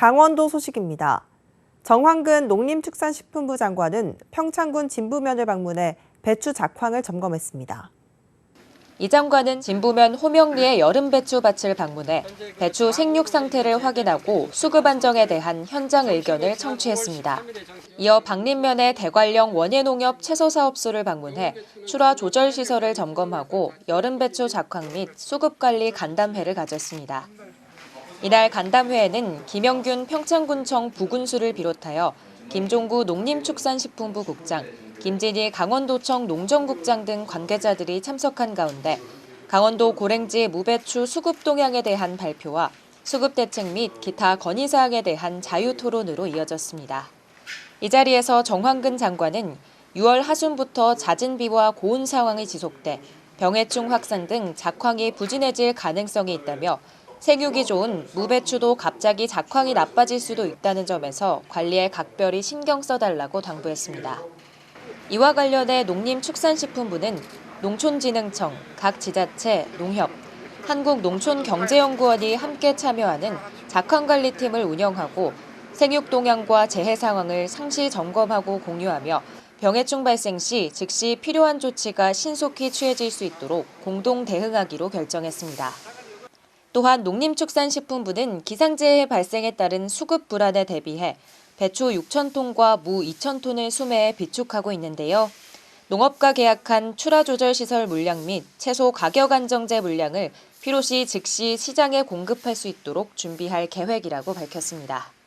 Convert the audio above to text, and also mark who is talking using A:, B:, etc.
A: 강원도 소식입니다. 정황근 농림축산식품부 장관은 평창군 진부면을 방문해 배추 작황을 점검했습니다.
B: 이 장관은 진부면 호명리의 여름 배추 밭을 방문해 배추 생육 상태를 확인하고 수급 안정에 대한 현장 의견을 청취했습니다. 이어 박림면의 대관령 원예농협 채소사업소를 방문해 출하 조절 시설을 점검하고 여름 배추 작황 및 수급 관리 간담회를 가졌습니다. 이날 간담회에는 김영균 평창군청 부군수를 비롯하여 김종구 농림축산식품부 국장, 김진희 강원도청 농정국장 등 관계자들이 참석한 가운데 강원도 고랭지 무배추 수급 동향에 대한 발표와 수급 대책 및 기타 건의사항에 대한 자유 토론으로 이어졌습니다. 이 자리에서 정황근 장관은 6월 하순부터 잦은 비와 고온 상황이 지속돼 병해충 확산 등 작황이 부진해질 가능성이 있다며 생육이 좋은 무배추도 갑자기 작황이 나빠질 수도 있다는 점에서 관리에 각별히 신경 써달라고 당부했습니다. 이와 관련해 농림축산식품부는 농촌진흥청, 각 지자체, 농협, 한국농촌경제연구원이 함께 참여하는 작황관리팀을 운영하고 생육 동향과 재해 상황을 상시 점검하고 공유하며 병해충 발생 시 즉시 필요한 조치가 신속히 취해질 수 있도록 공동 대응하기로 결정했습니다. 또한 농림축산식품부는 기상재해 발생에 따른 수급 불안에 대비해 배추 6천 톤과 무 2천 톤을 수매해 비축하고 있는데요. 농업과 계약한 출하 조절 시설 물량 및 채소 가격 안정제 물량을 필요시 즉시 시장에 공급할 수 있도록 준비할 계획이라고 밝혔습니다.